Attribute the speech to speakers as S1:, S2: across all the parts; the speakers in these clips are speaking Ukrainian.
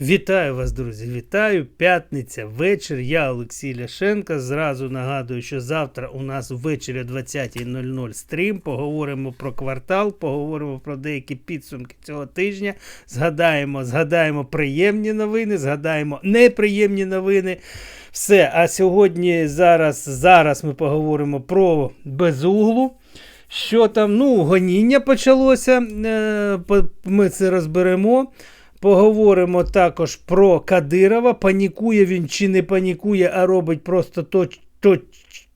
S1: Вітаю вас, друзі! Вітаю! П'ятниця, вечір. Я Олексій Ляшенко. Зразу нагадую, що завтра у нас ввечері о 20.00 стрім. Поговоримо про квартал, поговоримо про деякі підсумки цього тижня. Згадаємо, згадаємо приємні новини, згадаємо неприємні новини. Все. А сьогодні, зараз, зараз ми поговоримо про безуглу. Що там, ну, гоніння почалося. е, Ми це розберемо. Поговоримо також про Кадирова. Панікує він чи не панікує, а робить просто точ, то,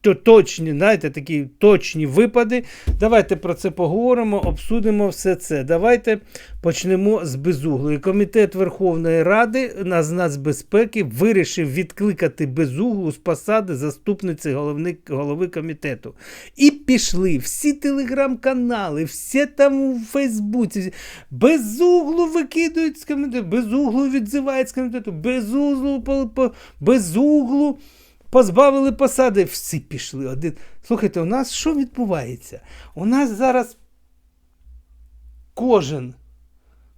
S1: точні, знаєте, такі точні випади. Давайте про це поговоримо, обсудимо все це. Давайте почнемо з безуглої. Комітет Верховної Ради на- нацбезпеки вирішив відкликати безуглу з посади заступниці головни, голови комітету. І пішли всі телеграм-канали, всі там у Фейсбуці. Безуглу викидують з комітету, безуглу відзивають з комітету, безуглу, безуглу позбавили посади. Всі пішли один. Слухайте, у нас що відбувається? У нас зараз кожен.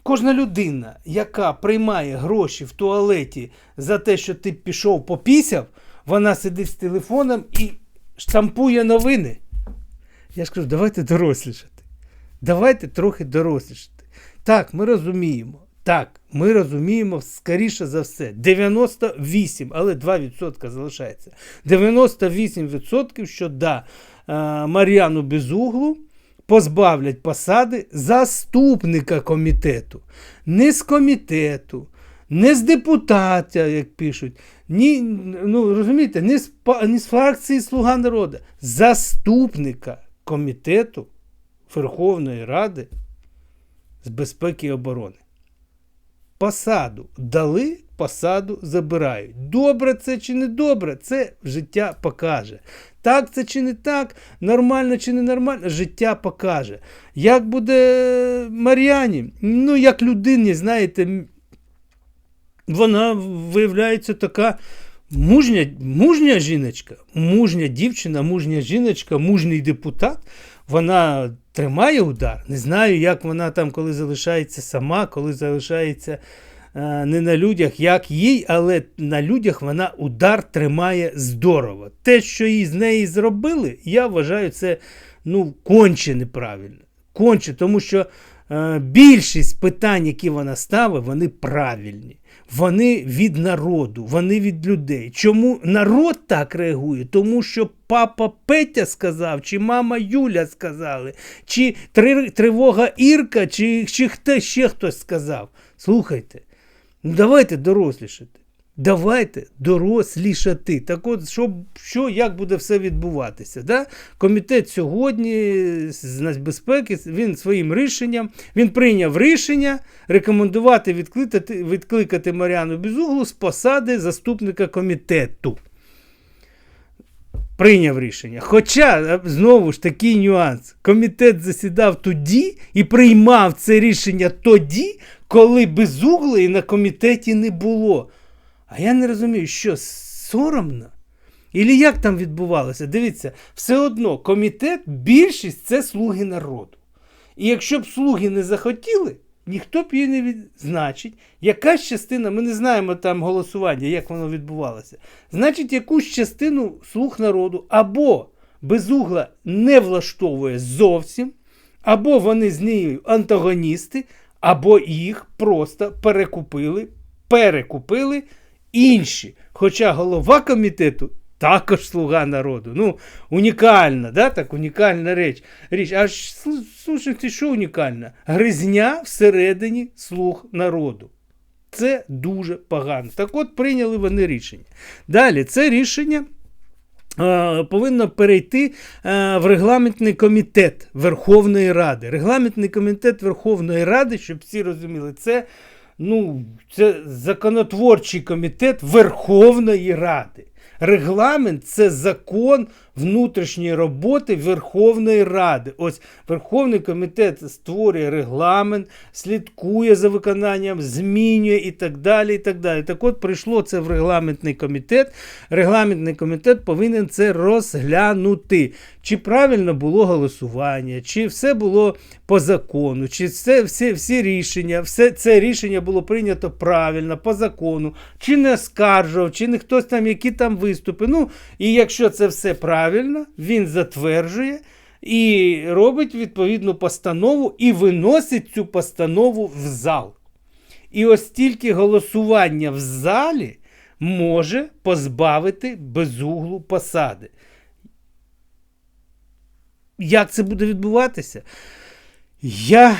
S1: Кожна людина, яка приймає гроші в туалеті за те, що ти пішов попісяв, вона сидить з телефоном і штампує новини. Я ж кажу, давайте дорослішати. Давайте трохи дорослішати. Так, ми розуміємо. Так, ми розуміємо, скоріше за все, 98, але 2% залишається. 98%, що да, е, Мар'яну Безуглу позбавлять посади заступника комітету. Не з комітету, не з депутата, як пишуть, ні, ну, розумієте, не з, не з фракції Слуга народу, заступника комітету Верховної Ради з безпеки і оборони. Посаду дали, посаду забирають. Добре це чи не добре, це життя покаже. Так це чи не так, нормально чи не нормально, життя покаже. Як буде Мар'яні? Ну, як людині, знаєте, вона виявляється така мужня, мужня жіночка, мужня дівчина, мужня жіночка, мужній депутат. Вона тримає удар. Не знаю, як вона там, коли залишається сама, коли залишається е, не на людях, як їй, але на людях вона удар тримає здорово. Те, що їй з неї зробили, я вважаю, це ну, конче неправильно. Конче, тому що е, більшість питань, які вона ставить, вони правильні. Вони від народу, вони від людей. Чому народ так реагує? Тому що папа Петя сказав, чи мама Юля сказали, чи три- тривога Ірка, чи, чи хто ще хтось сказав. Слухайте, ну давайте дорослішати. Давайте дорослішати. Так от, що, що як буде все відбуватися? Да? Комітет сьогодні з нацбезпеки він своїм рішенням він прийняв рішення рекомендувати відкликати, відкликати Мар'яну Безуглу з посади заступника комітету. Прийняв рішення. Хоча, е, знову ж такий нюанс, комітет засідав тоді і приймав це рішення тоді, коли безуглої на комітеті не було. А я не розумію, що соромно? Ілі як там відбувалося? Дивіться, все одно комітет, більшість це слуги народу. І якщо б слуги не захотіли, ніхто б її не відзначить. Якась частина, ми не знаємо там голосування, як воно відбувалося. Значить, якусь частину слуг народу або безугла не влаштовує зовсім, або вони з нею антагоністи, або їх просто перекупили, перекупили інші. Хоча голова комітету також слуга народу. Ну, унікальна, да? так, унікальна реч. річ. Аж слушайте, що унікальна? Гризня всередині слуг народу. Це дуже погано. Так от прийняли вони рішення. Далі, це рішення. е, Повинно перейти е, в регламентний комітет Верховної Ради. Регламентний комітет Верховної Ради, щоб всі розуміли, це, ну, це законотворчий комітет Верховної Ради. Регламент це закон внутрішньої роботи Верховної Ради. Ось Верховний комітет створює регламент, слідкує за виконанням, змінює і так далі. і Так далі. Так от прийшло це в регламентний комітет. Регламентний комітет повинен це розглянути. Чи правильно було голосування, чи все було по закону, чи все, всі, всі рішення, все це рішення було прийнято правильно, по закону, чи не скаржував, чи не хтось там, які там виступи. Ну, і якщо це все правильно, він затверджує і робить відповідну постанову і виносить цю постанову в зал. І ось тільки голосування в залі може позбавити безуглу посади. Як це буде відбуватися? Я,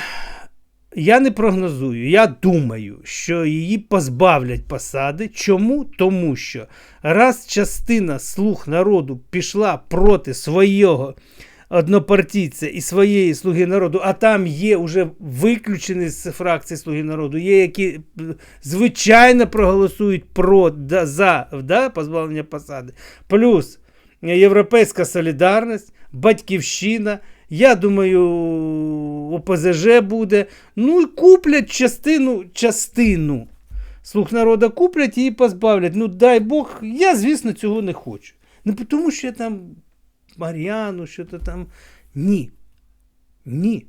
S1: я не прогнозую. Я думаю, що її позбавлять посади. Чому? Тому що раз частина слуг народу пішла проти свого однопартійця і своєї слуги народу, а там є вже виключені з фракції Слуги народу, є які е, звичайно проголосують про, да, за да, позбавлення посади. Плюс Європейська солідарність, Батьківщина. Я думаю, ОПЗЖ буде. Ну і куплять частину, частину. Слуг народу куплять і позбавлять. Ну, дай Бог, я, звісно, цього не хочу. Не тому, що я там Мар'яну, що то там. Ні. Ні.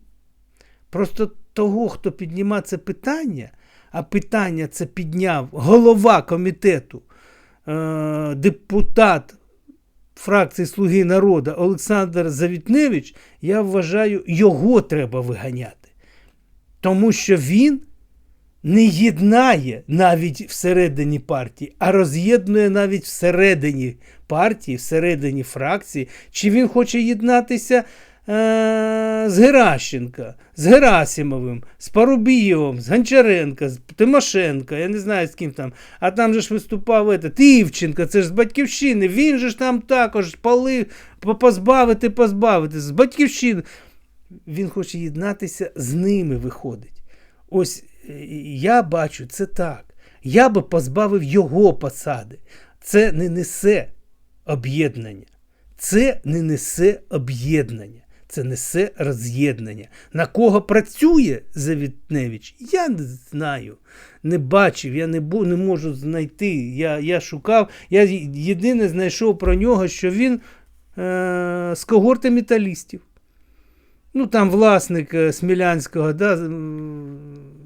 S1: Просто того, хто піднімав це питання, а питання це підняв голова комітету, е- депутат фракції Слуги народу Олександр Завітневич, я вважаю, його треба виганяти. Тому що він не єднає навіть всередині партії, а роз'єднує навіть всередині партії, всередині фракції, чи він хоче єднатися з Геращенка, з Герасимовим, з Парубієвим, з Гончаренка, з Тимошенка, я не знаю з ким там. А там же ж виступав этот, Івченко, це ж з Батьківщини. Він же ж там також пали, позбавити, позбавити. З Батьківщини. Він хоче єднатися з ними, виходить. Ось е, я бачу це так. Я би позбавив його посади. Це не несе об'єднання. Це не несе об'єднання. Це несе роз'єднання. На кого працює Завітневич, я не знаю. Не бачив, я не бу, не можу знайти. Я я шукав. Я єдине знайшов про нього, що він е, з когорти металістів. Ну, там власник е, Смілянського, да,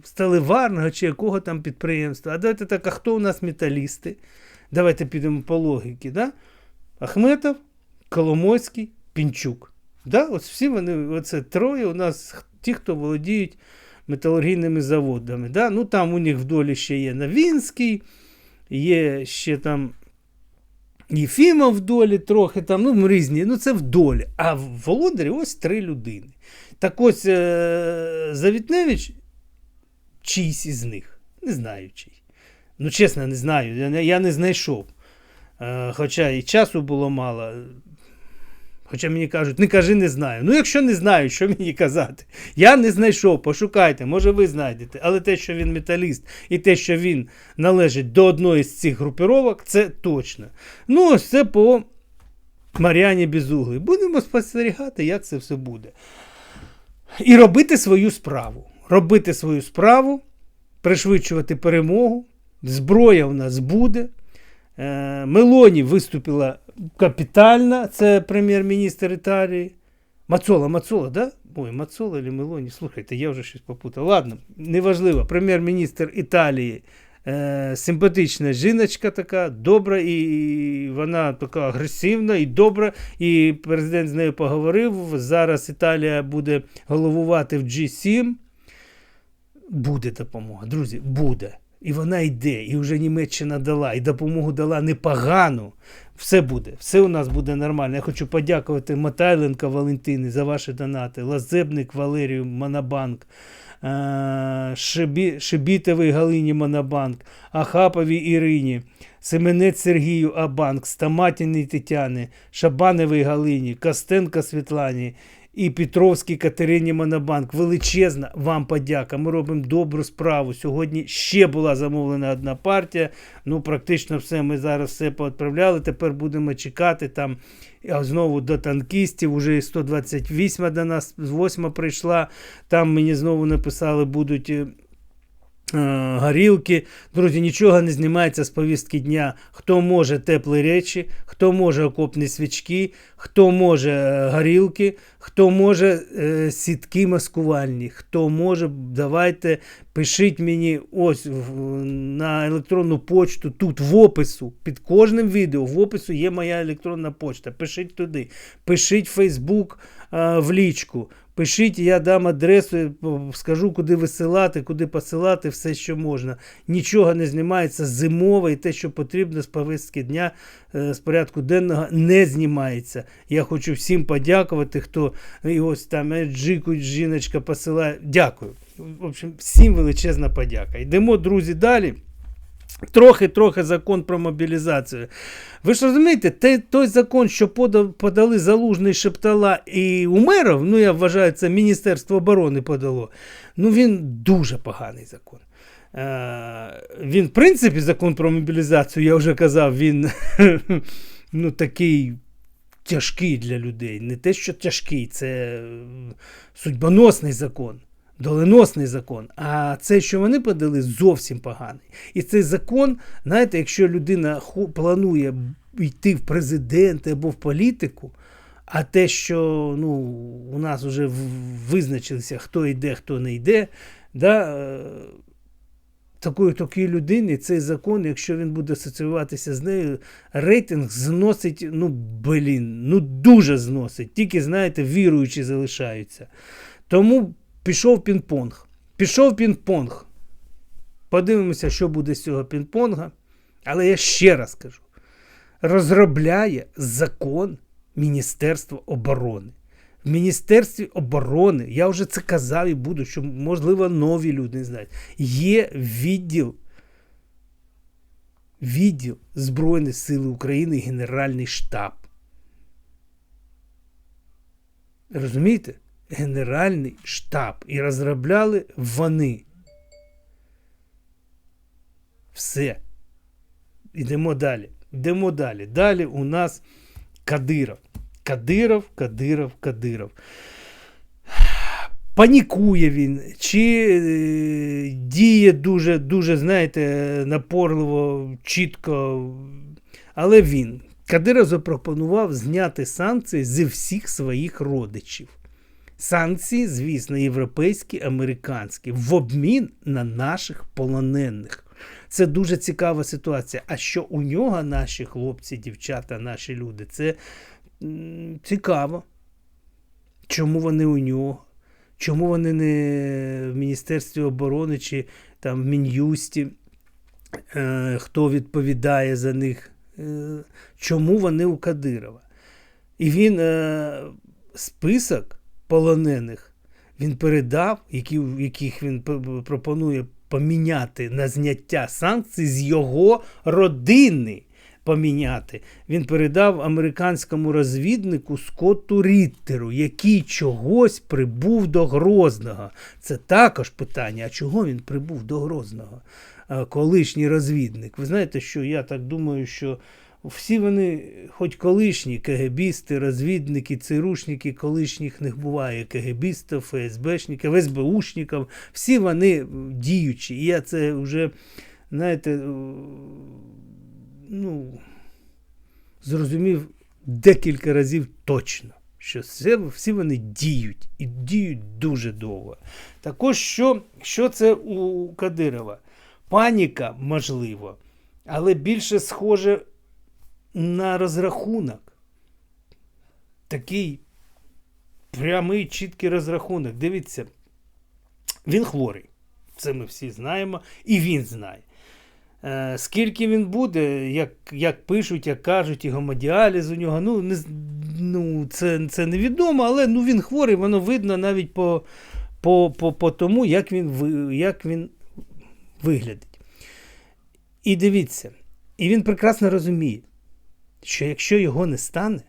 S1: сталеварного чи якого там підприємства. А давайте так, а хто у нас металісти? Давайте підемо по логіки. Да? Ахметов, Коломойський, Пінчук. Да? Ось всі вони, оце троє у нас ті, хто володіють металургійними заводами. Да? Ну Там у них в долі ще є Новінський, є ще там Єфімов в долі трохи, там, ну різні, ну це в долі. А в Володарі ось три людини. Так ось е- Завітневич, чийсь із них, не знаю чий. Ну, чесно, не знаю, я, я не знайшов. Е- хоча і часу було мало. Хоча мені кажуть, не кажи, не знаю. Ну, якщо не знаю, що мені казати? Я не знайшов, пошукайте, може ви знайдете. Але те, що він металіст, і те, що він належить до одної з цих групіровок, це точно. Ну, ось це по Мар'яні Безуглій. Будемо спостерігати, як це все буде. І робити свою справу. Робити свою справу, пришвидшувати перемогу. Зброя в нас буде. Е, Мелоні виступила капітально, це прем'єр-міністр Італії. Мацола, Мацола, да? Ой, Мацола чи Мелоні, слухайте, я вже щось попутав. Ладно, неважливо. Прем'єр-міністр Італії. Е, Симпатична жіночка така, добра, і вона така агресивна і добра. І президент з нею поговорив. Зараз Італія буде головувати в G7. Буде допомога, друзі, буде. І вона йде, і вже Німеччина дала, і допомогу дала непогану. Все буде, все у нас буде нормально. Я хочу подякувати Матайленко Валентині за ваші донати, Лазебник Валерію Монобанк, е, Шибі, Галині Монобанк, Ахаповій Ірині, Семенець Сергію Абанк, Стаматіні Тетяни, Шабановій Галині, Костенко Світлані і Петровській Катерині Монобанк. Величезна вам подяка. Ми робимо добру справу. Сьогодні ще була замовлена одна партія. Ну, практично все. Ми зараз все поотправляли. Тепер будемо чекати там А знову до танкістів, уже і 128 до нас, 8 прийшла. Там мені знову написали, будуть. Е, Горілки, друзі, нічого не знімається з повістки дня. Хто може теплі речі, хто може окопні свічки, хто може е, горілки, хто може е, сітки маскувальні, хто може, давайте пишіть мені ось в- на електронну почту, тут в опису, під кожним відео, в опису є моя електронна почта. Пишіть туди, пишіть в Фейсбук е, в лічку. Пишіть, я дам адресу, е, скажу, куди висилати, куди посилати, все, що можна. Нічого не знімається зимове і те, що потрібно з повістки дня, е, з порядку денного, не знімається. Я хочу всім подякувати, хто і ось там е, Джику жіночка посилає. Дякую. В общем, всім величезна подяка. Йдемо, друзі, далі. Трохи-трохи закон про мобілізацію. Ви ж розумієте, те, той закон, що подав, подали Залужний Шептала і Умеров, ну я вважаю, це Міністерство оборони подало. Ну він дуже поганий закон. Е, він, в принципі, закон про мобілізацію, я вже казав, він ну, такий тяжкий для людей. Не те, що тяжкий, це судьбоносний закон. Доленосний закон, а це, що вони подали, зовсім поганий. І цей закон, знаєте, якщо людина планує йти в президенти або в політику, а те, що ну, у нас вже визначилися, хто йде, хто не йде, да, е, такої такої людини цей закон, якщо він буде асоціюватися з нею, рейтинг зносить, ну, блін, ну дуже зносить. Тільки, знаєте, віруючі залишаються. Тому пішов пінг-понг. Пішов пінг-понг. Подивимося, що буде з цього пінг-понга. Але я ще раз кажу: розробляє закон Міністерства оборони. В Міністерстві оборони, я вже це казав і буду, що, можливо, нові люди не знають. Є відділ, відділ Збройних сил України, Генеральний штаб. Розумієте? Генеральний штаб. І розробляли вони. Все. Йдемо далі. Йдемо далі. Далі у нас Кадиров. Кадиров, Кадиров, Кадиров. Панікує він, чи е, діє дуже, дуже, знаєте, напорливо, чітко. Але він. Кадиров запропонував зняти санкції зі всіх своїх родичів. Санкції, звісно, європейські, американські, в обмін на наших полонених. Це дуже цікава ситуація. А що у нього наші хлопці, дівчата, наші люди, це цікаво. Чому вони у нього? Чому вони не в Міністерстві оборони чи там в Мін'юсті? Е, хто відповідає за них? Е, чому вони у Кадирова? І він е, список полонених він передав, які, яких він пропонує поміняти на зняття санкцій з його родини. Поміняти. Він передав американському розвіднику Скотту Ріттеру, який чогось прибув до Грозного. Це також питання. А чого він прибув до Грозного? Колишній розвідник. Ви знаєте, що я так думаю, що всі вони, хоч колишні КГБісти, розвідники, ЦРУшники, колишніх не буває КГБістів, ФСБшників, СБУшників, всі вони діючі. І я це вже, знаєте, е, ну, зрозумів декілька разів точно, що все, всі вони діють і діють дуже довго. Також, що, що це у Кадирова? Паніка, можливо, але більше схоже на розрахунок. Такий прямий, чіткий розрахунок. Дивіться, він хворий. Це ми всі знаємо, і він знає. Е, скільки він буде, як, як пишуть, як кажуть, і гомодіаліз у нього, ну, не, ну це, це невідомо, але ну, він хворий, воно видно навіть по, по, по, по тому, як він, як він виглядить. І дивіться, і він прекрасно розуміє, що якщо його не стане,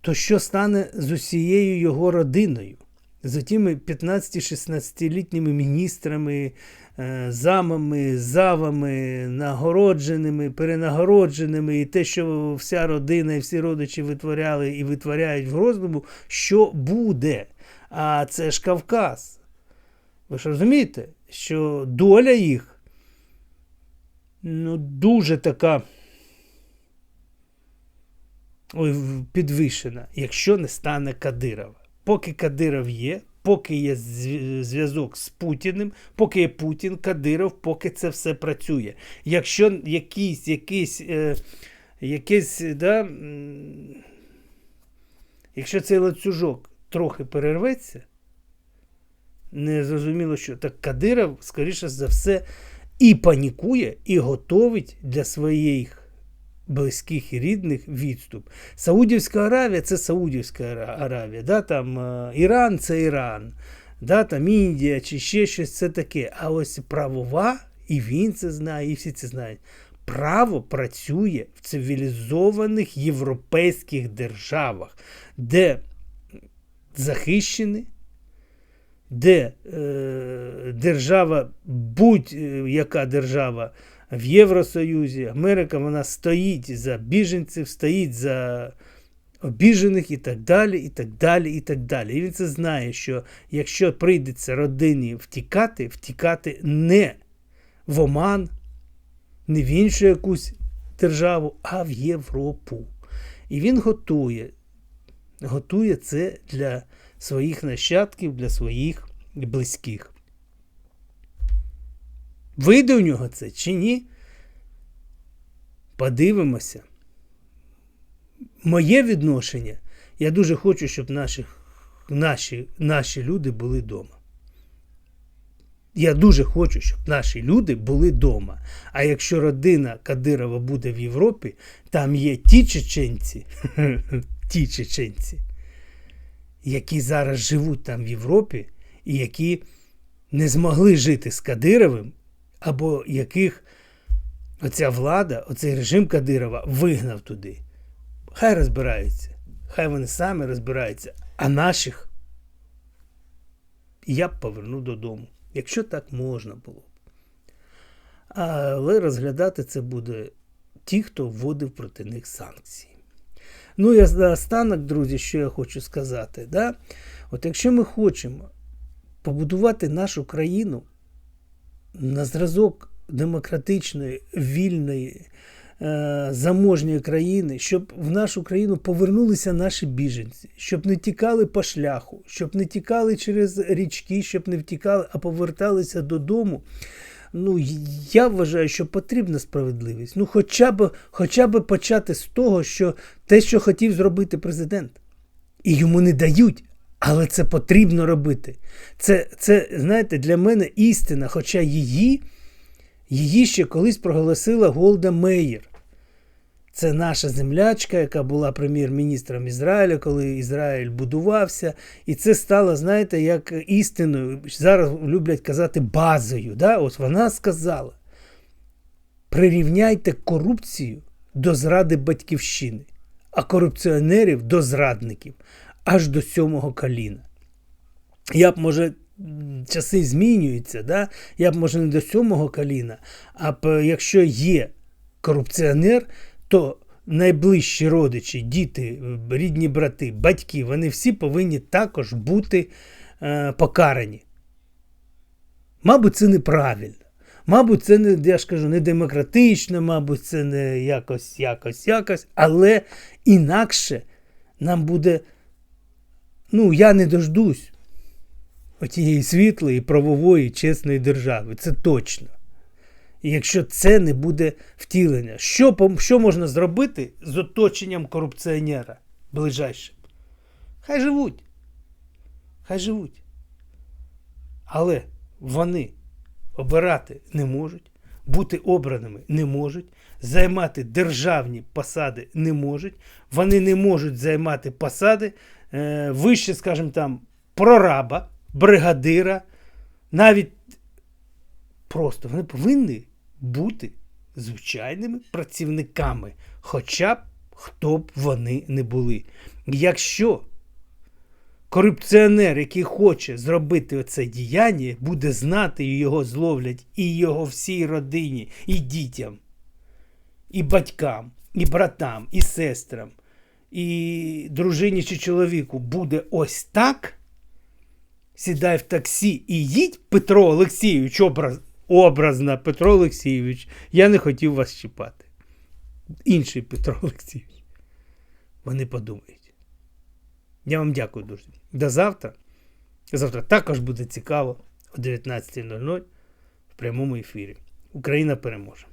S1: то що стане з усією його родиною? з тими 15-16-літніми міністрами, е, замами, завами, нагородженими, перенагородженими, і те, що вся родина і всі родичі витворяли і витворяють в Грозному, що буде? А це ж Кавказ. Ви ж розумієте, що доля їх ну, дуже така підвищена, якщо не стане Кадирова. Поки Кадиров є, поки є зв'язок з Путіним, поки є Путін, Кадиров, поки це все працює. Якщо якийсь, якийсь, е, якийсь, да, якщо цей ланцюжок трохи перерветься, не зрозуміло що, так Кадиров, скоріше за все, і панікує, і готовить для своїх близьких і рідних відступ. Саудівська Аравія це Саудівська Аравія, да, там, е, Іран це Іран, да, там Індія чи ще щось це таке. А ось правова, і він це знає, і всі це знають. Право працює в цивілізованих європейських державах, де захищені, де е, держава, будь-яка держава в Євросоюзі, Америка вона стоїть за біженців, стоїть за обіжених і так далі, і так далі, і так далі. І він це знає, що якщо прийдеться родині втікати, втікати не в Оман, не в іншу якусь державу, а в Європу. І він готує, готує це для своїх нащадків, для своїх близьких. Вийде у нього це чи ні? Подивимося. Моє відношення. Я дуже хочу, щоб наші, наші, наші люди були вдома. Я дуже хочу, щоб наші люди були вдома. А якщо родина Кадирова буде в Європі, там є ті чеченці, ті чеченці, які зараз живуть там в Європі, і які не змогли жити з Кадировим, або яких оця влада, оцей режим Кадирова вигнав туди. Хай розбираються, хай вони самі розбираються, а наших я б повернув додому, якщо так можна було. Але розглядати це буде ті, хто вводив проти них санкції. Ну і останок, друзі, що я хочу сказати. Да? От якщо ми хочемо побудувати нашу країну на зразок демократичної, вільної, е, заможньої країни, щоб в нашу країну повернулися наші біженці, щоб не тікали по шляху, щоб не тікали через річки, щоб не втікали, а поверталися додому. Ну, я вважаю, що потрібна справедливість. Ну, хоча б, хоча б почати з того, що те, що хотів зробити президент, і йому не дають. Але це потрібно робити. Це, це, знаєте, для мене істина, хоча її, її ще колись проголосила Голда Меєр. Це наша землячка, яка була прем'єр-міністром Ізраїля, коли Ізраїль будувався. І це стало, знаєте, як істиною. Зараз люблять казати базою. Да? Ось вона сказала: прирівняйте корупцію до зради батьківщини, а корупціонерів до зрадників аж до сьомого коліна. Я б, може, часи змінюються, да? я б, може, не до сьомого коліна, а б, якщо є корупціонер, то найближчі родичі, діти, рідні брати, батьки, вони всі повинні також бути е, покарані. Мабуть, це неправильно. Мабуть, це не, я ж кажу, не демократично, мабуть, це не якось, якось, якось, але інакше нам буде. Ну, я не дождусь отієї світлої, правової, чесної держави. Це точно. І якщо це не буде втілення, що що можна зробити з оточенням корупціонера ближайшим? Хай живуть. Хай живуть. Але вони обирати не можуть, бути обраними не можуть, займати державні посади не можуть, вони не можуть займати посади е, вище, скажімо там, прораба, бригадира, навіть просто вони повинні бути звичайними працівниками, хоча б хто б вони не були. Якщо корупціонер, який хоче зробити оце діяння, буде знати, і його зловлять і його всій родині, і дітям, і батькам, і братам, і сестрам, і дружині чи чоловіку буде ось так. Сідай в таксі і їдь, Петро Олексійович, образ, образно Петро Олексійович, я не хотів вас чіпати. Інший Петро Олексійович. Вони подумають. Я вам дякую дуже. До завтра. Завтра також буде цікаво о 19.00 в прямому ефірі. Україна переможе.